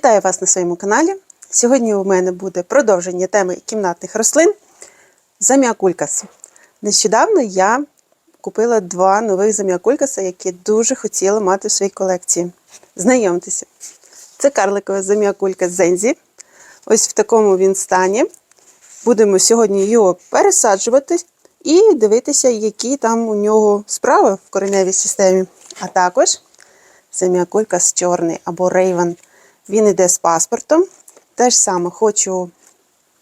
Вітаю вас на своєму каналі. Сьогодні у мене буде продовження теми кімнатних рослин заміакулькас. Нещодавно я купила два нових заміакулькаса, які дуже хотіла мати в своїй колекції. Знайомтеся, це карликове заміакулькас Зензі. Ось в такому він стані. Будемо сьогодні його пересаджувати і дивитися, які там у нього справи в кореневій системі. А також Семіакулькас чорний або рейвен. Він йде з паспортом. Те ж саме хочу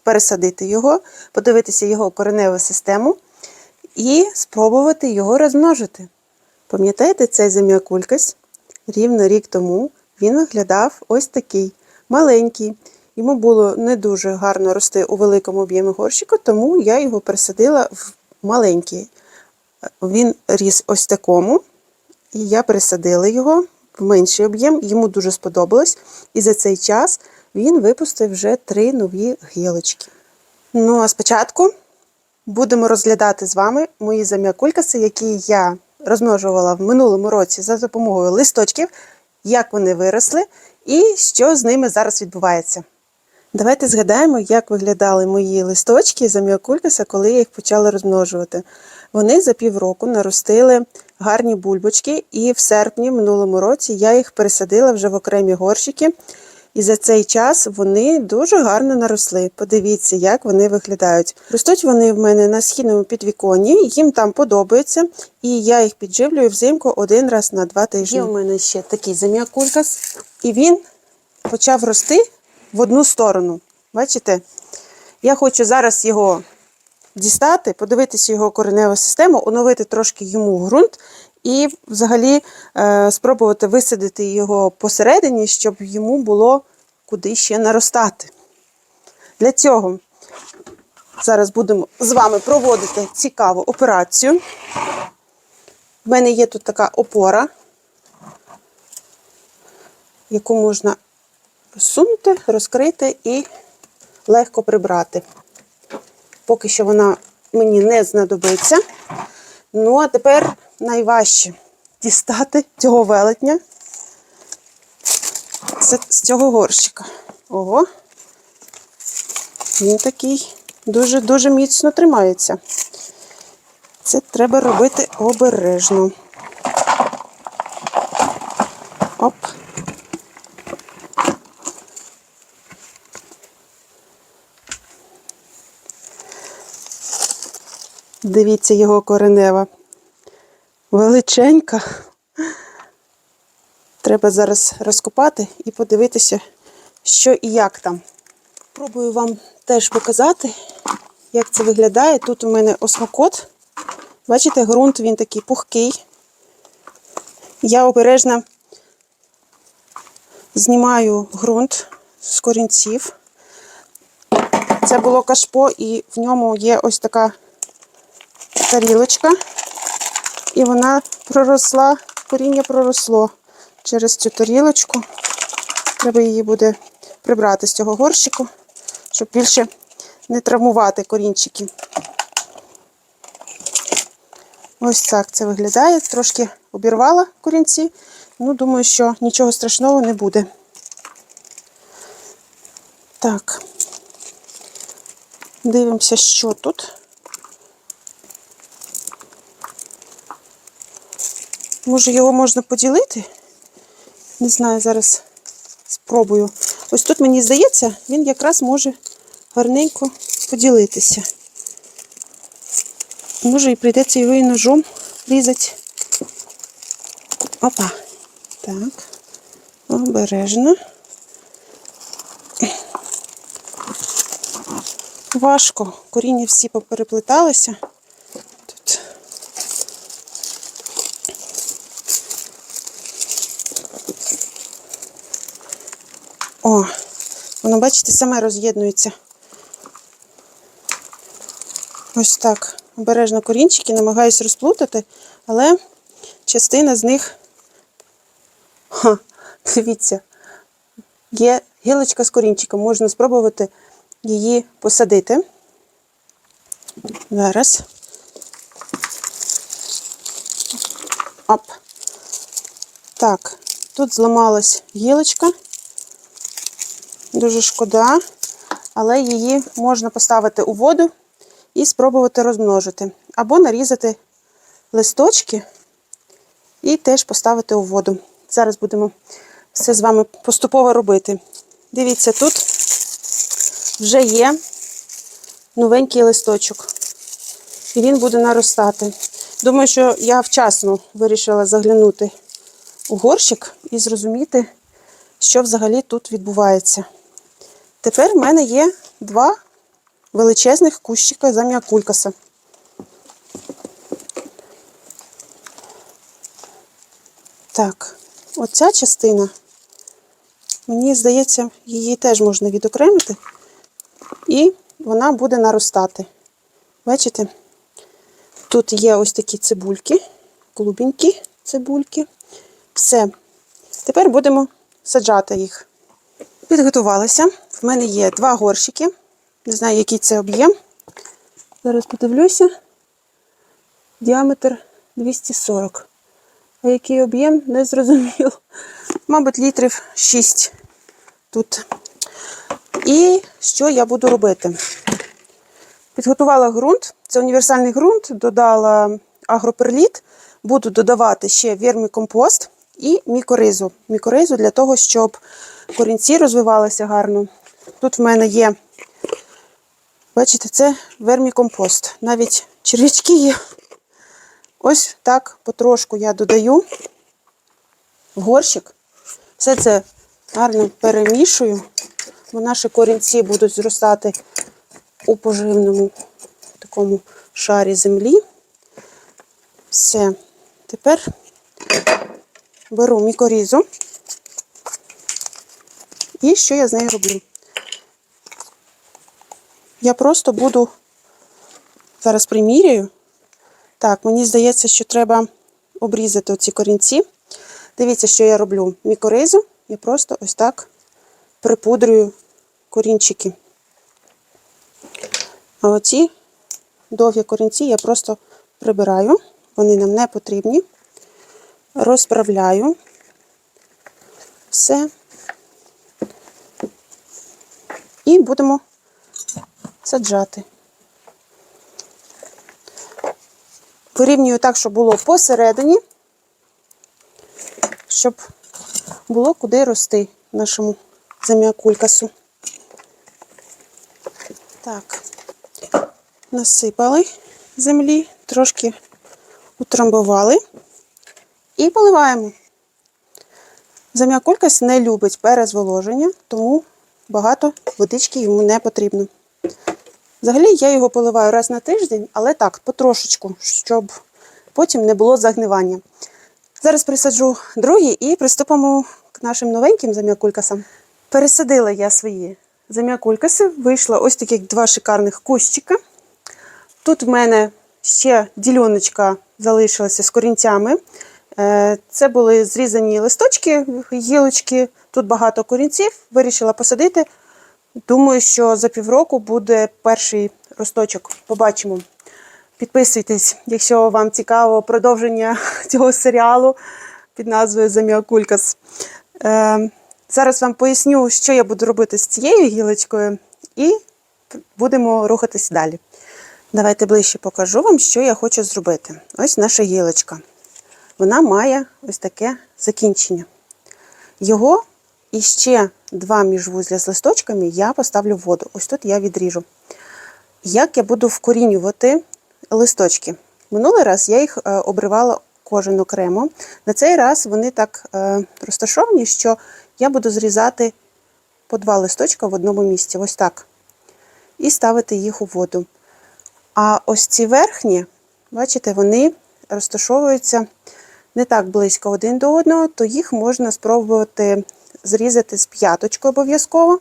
пересадити його, подивитися його кореневу систему і спробувати його розмножити. Пам'ятаєте, цей зем'якулькас рівно рік тому він виглядав ось такий маленький. Йому було не дуже гарно рости у великому об'ємі горщика, тому я його пересадила в маленький. Він ріс ось такому, і я пересадила його менший об'єм, йому дуже сподобалось. І за цей час він випустив вже три нові гілочки. Ну а спочатку будемо розглядати з вами мої зам'якулькаси, які я розмножувала в минулому році за допомогою листочків, як вони виросли і що з ними зараз відбувається. Давайте згадаємо, як виглядали мої листочки заміокулькаса, коли я їх почала розмножувати. Вони за півроку наростили гарні бульбочки, і в серпні минулому році я їх пересадила вже в окремі горщики. І за цей час вони дуже гарно наросли. Подивіться, як вони виглядають. Ростуть вони в мене на східному підвіконні, їм там подобається, і я їх підживлюю взимку один раз на два тижні. Є у мене ще такий зам'якулькас, і він почав рости в одну сторону. Бачите? Я хочу зараз його дістати, подивитися його кореневу систему, оновити трошки йому ґрунт і взагалі е, спробувати висадити його посередині, щоб йому було куди ще наростати. Для цього зараз будемо з вами проводити цікаву операцію. В мене є тут така опора, яку можна розсунути, розкрити і легко прибрати. Поки що вона мені не знадобиться. Ну, а тепер найважче дістати цього велетня з, з цього горщика. Ого, він такий дуже-дуже міцно тримається. Це треба робити обережно. Оп. Дивіться його коренева. Величенька. Треба зараз розкопати і подивитися, що і як там. Пробую вам теж показати, як це виглядає. Тут у мене осмокот. Бачите, ґрунт він такий пухкий. Я обережно знімаю ґрунт з корінців. Це було кашпо, і в ньому є ось така тарілочка, і вона проросла, коріння проросло через цю тарілочку. Треба її буде прибрати з цього горщику, щоб більше не травмувати корінчики. Ось так це виглядає. Трошки обірвала корінці. Ну, думаю, що нічого страшного не буде. Так, дивимося, що тут. Може, його можна поділити? Не знаю, зараз спробую. Ось тут, мені здається, він якраз може гарненько поділитися. Може і прийдеться його і ножом різати. Опа. Так. Обережно. Важко. Коріння всі попереплеталися. О, воно, бачите, саме роз'єднується. Ось так. Обережно корінчики, намагаюся розплутати, але частина з них, Ха, дивіться, є гілочка з корінчиком, можна спробувати її посадити. Зараз. Оп. Так, тут зламалась гілочка. Дуже шкода, але її можна поставити у воду і спробувати розмножити. Або нарізати листочки і теж поставити у воду. Зараз будемо все з вами поступово робити. Дивіться, тут вже є новенький листочок. І він буде наростати. Думаю, що я вчасно вирішила заглянути у горщик і зрозуміти, що взагалі тут відбувається. Тепер в мене є два величезних кущика зам'якулькаса. Так, оця частина, мені здається, її теж можна відокремити, і вона буде наростати. Бачите? Тут є ось такі цибульки, клубенькі цибульки. Все. Тепер будемо саджати їх. Підготувалася. В мене є два горщики. Не знаю, який це об'єм. Зараз подивлюся. Діаметр 240. А який об'єм, не зрозуміло. Мабуть, літрів 6 тут. І що я буду робити? Підготувала ґрунт. Це універсальний ґрунт, додала агроперліт. Буду додавати ще вермікомпост і мікоризу. Мікоризу для того, щоб корінці розвивалися гарно. Тут в мене є, бачите, це вермікомпост. Навіть червячки є. Ось так потрошку я додаю в горщик. Все це гарно перемішую, бо наші корінці будуть зростати у поживному такому шарі землі. Все. Тепер беру мікорізу. І що я з нею роблю? Я просто буду зараз приміряю. Так, мені здається, що треба обрізати оці корінці. Дивіться, що я роблю. Мікоризу я просто ось так припудрюю корінчики. А оці довгі корінці я просто прибираю, вони нам не потрібні. Розправляю все. І будемо саджати. Вирівнюю так, щоб було посередині, щоб було куди рости нашому зам'якулькасу. Так, насипали землі, трошки утрамбували і поливаємо. Зам'якулькас не любить перезволоження, тому багато водички йому не потрібно. Взагалі я його поливаю раз на тиждень, але так, потрошечку, щоб потім не було загнивання. Зараз присаджу другий і приступимо к нашим новеньким зам'якулькасам. Пересадила я свої зам'якулькаси, вийшло ось таких два шикарних кущика. Тут в мене ще діляночка залишилася з корінцями. Е, Це були зрізані листочки, гілочки, тут багато корінців, вирішила посадити. Думаю, що за півроку буде перший росточок. Побачимо. Підписуйтесь, якщо вам цікаво продовження цього серіалу під назвою Заміакулькас. Е, зараз вам поясню, що я буду робити з цією гілочкою, і будемо рухатись далі. Давайте ближче покажу вам, що я хочу зробити. Ось наша гілочка. Вона має ось таке закінчення. Його і ще два міжвузля з листочками я поставлю в воду. Ось тут я відріжу. Як я буду вкорінювати листочки? Минулий раз я їх е, обривала кожен окремо. На цей раз вони так е, розташовані, що я буду зрізати по два листочка в одному місці. Ось так. І ставити їх у воду. А ось ці верхні, бачите, вони розташовуються не так близько один до одного, то їх можна спробувати зрізати з п'яточкою обов'язково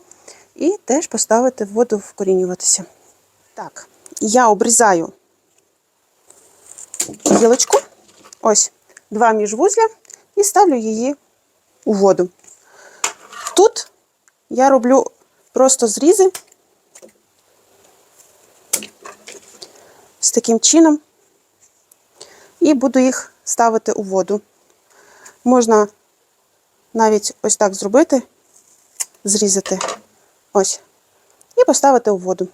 і теж поставити в воду вкорінюватися. Так, я обрізаю гілочку, ось два міжвузля, і ставлю її у воду. Тут я роблю просто зрізи з таким чином, і буду їх ставити у воду. Можна навіть ось так зробити, зрізати Ось. І поставити у воду.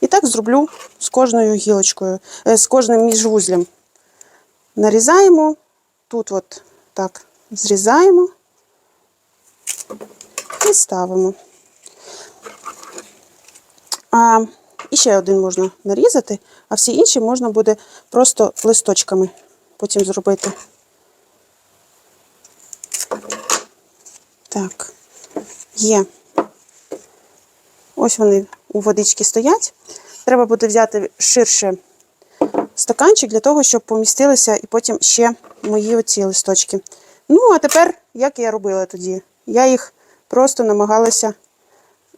І так зроблю з кожною гілочкою, е, з кожним міжвузлем. Нарізаємо, тут от так зрізаємо і ставимо. А, і ще один можна нарізати, а всі інші можна буде просто листочками потім зробити. Так, є. Ось вони у водичці стоять. Треба буде взяти ширше стаканчик для того, щоб помістилися і потім ще мої оці листочки. Ну, а тепер, як я робила тоді? Я їх просто намагалася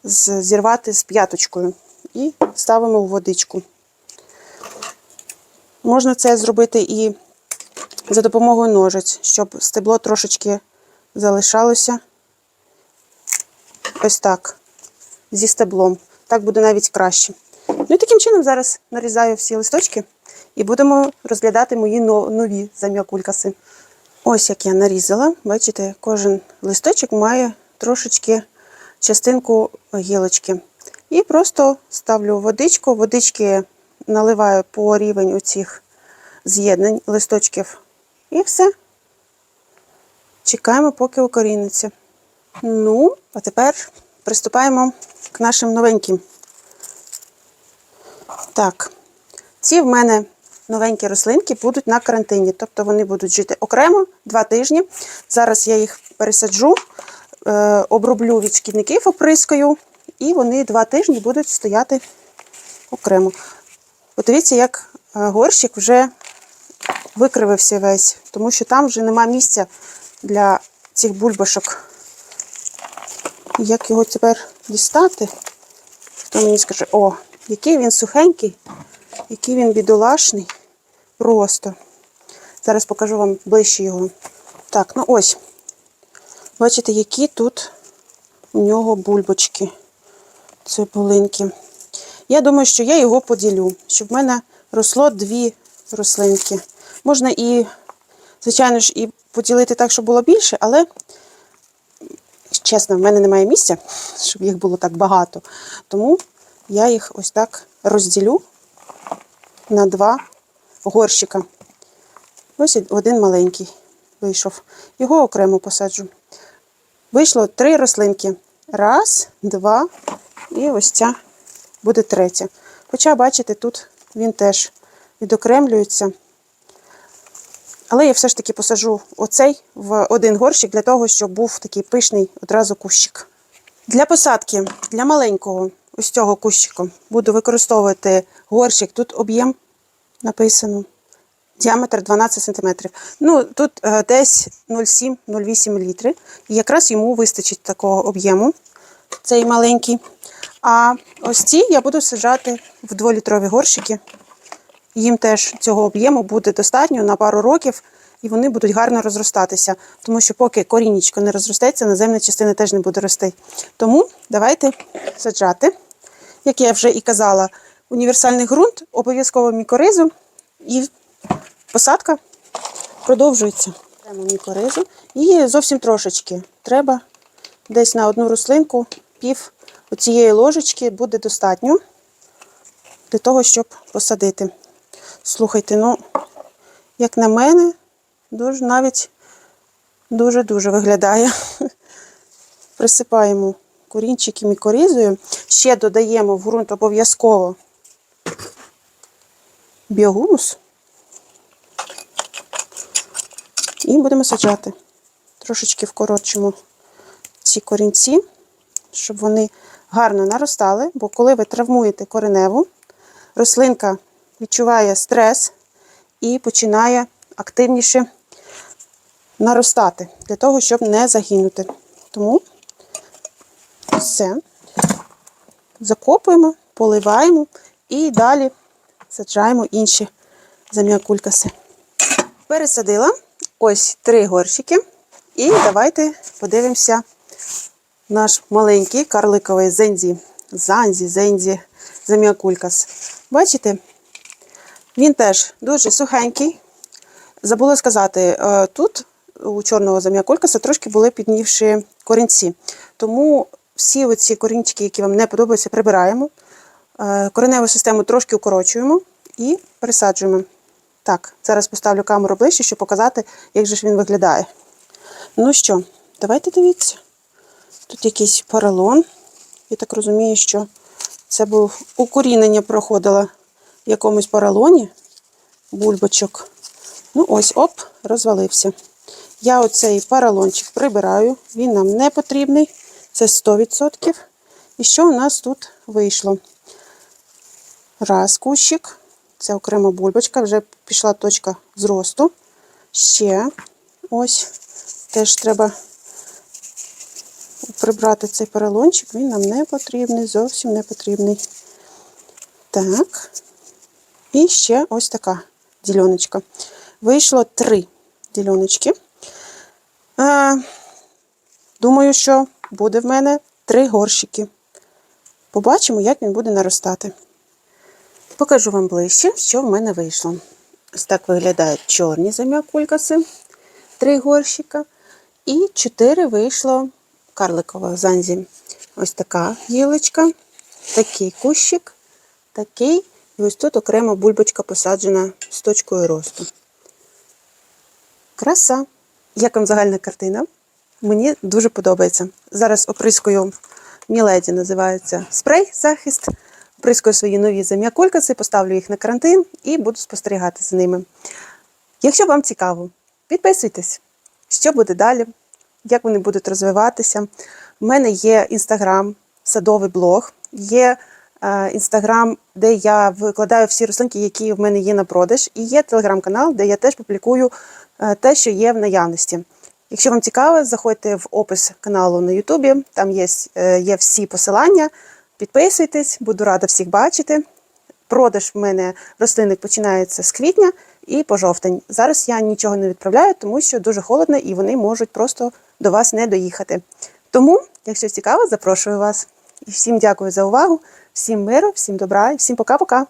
зірвати з п'яточкою і ставимо у водичку. Можна це зробити і за допомогою ножиць, щоб стебло трошечки залишалося ось так, зі стеблом. Так буде навіть краще. Ну і таким чином зараз нарізаю всі листочки і будемо розглядати мої но- нові зам'якулькаси. Ось як я нарізала. Бачите, кожен листочок має трошечки частинку гілочки. І просто ставлю водичку, водички наливаю по рівень оцих з'єднань листочків. І все. Чекаємо, поки укоріниться. Ну, а тепер приступаємо к нашим новеньким. Так, ці в мене новенькі рослинки будуть на карантині, тобто вони будуть жити окремо два тижні. Зараз я їх пересаджу, е, оброблю від шкідників оприскою, і вони два тижні будуть стояти окремо. Подивіться, як е, горщик вже викривився весь, тому що там вже нема місця для цих бульбашок. Як його тепер дістати? Хто мені скаже, о, який він сухенький, який він бідолашний. Просто. Зараз покажу вам ближче його. Так, ну ось. Бачите, які тут у нього бульбочки. Цибулинки. Я думаю, що я його поділю, щоб в мене росло дві рослинки. Можна і, звичайно ж, і поділити так, щоб було більше, але чесно, в мене немає місця, щоб їх було так багато. Тому я їх ось так розділю на два горщика. Ось один маленький вийшов. Його окремо посаджу. Вийшло три рослинки. Раз, два, і ось ця буде третя. Хоча, бачите, тут він теж відокремлюється. Але я все ж таки посаджу оцей в один горщик для того, щоб був такий пишний одразу кущик. Для посадки, для маленького ось цього кущика, буду використовувати горщик. Тут об'єм написано. Діаметр 12 см. Ну, тут е, десь 0,7-0,8 літри. І якраз йому вистачить такого об'єму, цей маленький. А ось ці я буду саджати в 2-літрові горщики. Їм теж цього об'єму буде достатньо на пару років, і вони будуть гарно розростатися. Тому що поки корінечко не розростеться, наземна частина теж не буде рости. Тому давайте саджати. Як я вже і казала, універсальний ґрунт, обов'язково мікоризу і посадка продовжується. Беремо мікоризу і зовсім трошечки. Треба десь на одну рослинку пів оцієї ложечки буде достатньо для того, щоб посадити. Слухайте, ну, як на мене, дуже навіть дуже-дуже виглядає. Присипаємо корінчики мікоризою. Ще додаємо в ґрунт обов'язково біогумус. І будемо саджати. Трошечки вкорочимо ці корінці, щоб вони гарно наростали, бо коли ви травмуєте кореневу, рослинка відчуває стрес і починає активніше наростати для того, щоб не загинути. Тому все. Закопуємо, поливаємо і далі саджаємо інші зам'якулькаси. Пересадила ось три горщики. І давайте подивимося наш маленький карликовий зензі. Занзі, зензі, зам'якулькас. Бачите? Він теж дуже сухенький. Забула сказати, е, тут у чорного зам'якулькаса трошки були піднівші корінці. Тому всі оці корінчики, які вам не подобаються, прибираємо. Е, Кореневу систему трошки укорочуємо і пересаджуємо. Так, зараз поставлю камеру ближче, щоб показати, як же ж він виглядає. Ну що, давайте дивіться. Тут якийсь поролон. Я так розумію, що це був укорінення проходило якомусь поролоні бульбочок. Ну ось, оп, розвалився. Я оцей поролончик прибираю, він нам не потрібний. Це 100%. І що у нас тут вийшло? Раз кущик. Це окрема бульбочка, вже пішла точка зросту. Ще ось теж треба прибрати цей поролончик, він нам не потрібний, зовсім не потрібний. Так. І ще ось така діляночка. Вийшло три діляночки. Е, думаю, що буде в мене три горщики. Побачимо, як він буде наростати. Покажу вам ближче, що в мене вийшло. Ось так виглядають чорні зам'якулькаси, три горщика. І чотири вийшло карликових занзі. Ось така гілочка, такий кущик, такий. І ось тут окремо бульбочка посаджена з точкою росту. Краса. Як вам загальна картина? Мені дуже подобається. Зараз оприскую Міледі називається спрей захист. Оприскую свої нові зам'якулькаси, поставлю їх на карантин і буду спостерігати за ними. Якщо вам цікаво, підписуйтесь, що буде далі, як вони будуть розвиватися. У мене є інстаграм, садовий блог, є інстаграм, де я викладаю всі рослинки, які в мене є на продаж, і є телеграм-канал, де я теж публікую е, те, що є в наявності. Якщо вам цікаво, заходьте в опис каналу на Ютубі, там є, е, є всі посилання. Підписуйтесь, буду рада всіх бачити. Продаж в мене рослинник починається з квітня і по жовтень. Зараз я нічого не відправляю, тому що дуже холодно і вони можуть просто до вас не доїхати. Тому, якщо цікаво, запрошую вас. І всім дякую за увагу, всім миру, всім добра і всім пока-пока.